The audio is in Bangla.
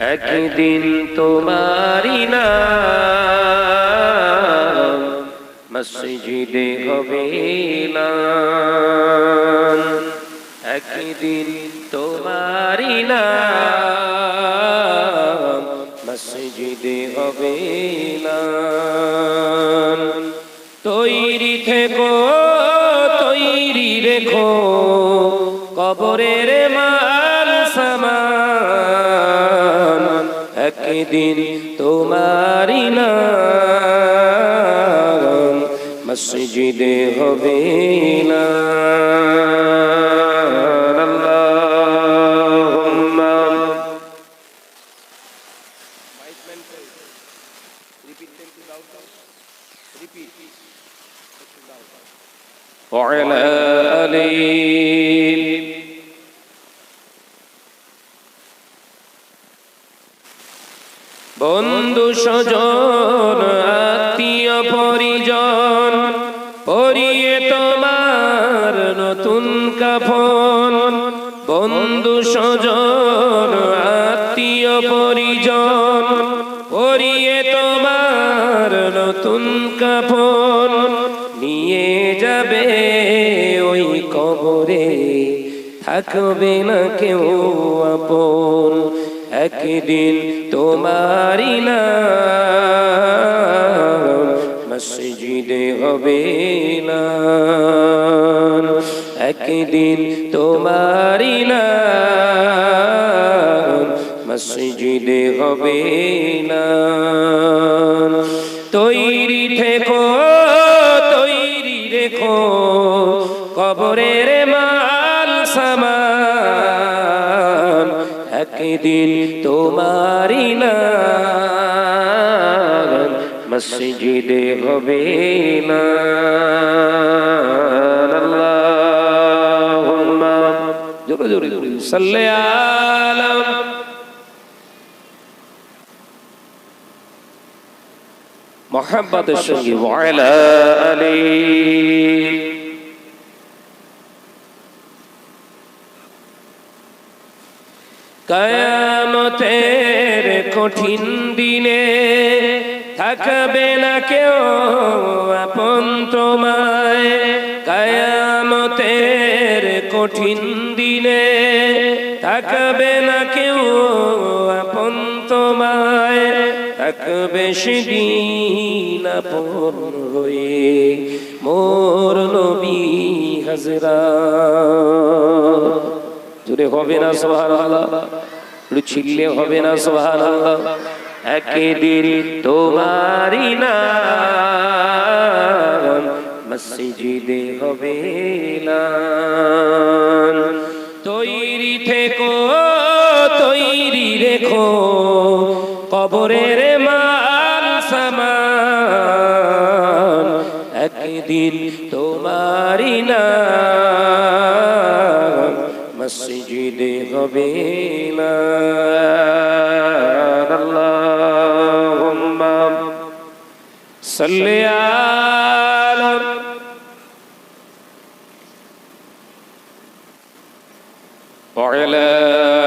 একদিন তোমারি না মসজিদে হবে না একদিন তোমারি না মসজিদে হবে না তৈরি থেকো, তৈরি রেখো, কবরের মাল একদিন তোমারি না মসজিদে হবে না আল্লাহুম্মা وعلى آله বন্ধু স্বজন, আত্মীয় পরিজন, পরিয়ে তোমার নতুন কাফন। বন্ধু স্বজন, আত্মীয় পরিজন, পরিয়ে তোমার নতুন কাফন। নিয়ে যাবে ওই কবরে, থাকবে না কেউ আপন। একদিন তোমারি মসজিদে হবে না একদিন তোমারি না মসজিদে হবে না তৈরি থেকো, তৈরি রেখো, কবরের মাল সামান। একদিন তোমারি না মসজিদে হবে না। জোরে জোরে জোরে সাল্লি সঙ্গে কয়ামতের কঠিন দিনে থাকবে না কেউ আপন তোমায়। কয়ামতের কঠিন দিনে থাকবে না কেউ আপন তোমায়। থাকবে সেদিন আপন হয়ে। মোর নবী হাজরা জুড়ে হবে না সোহান লুচিল্লে হবে না সোহান একদিন তোমারি না মসজিদে হবে না। তৈরি থেকো, তৈরি রেখো, কবরের মাল সামান। একদিন তোমারি না المسجد قبيلا اللهم صل على وعلى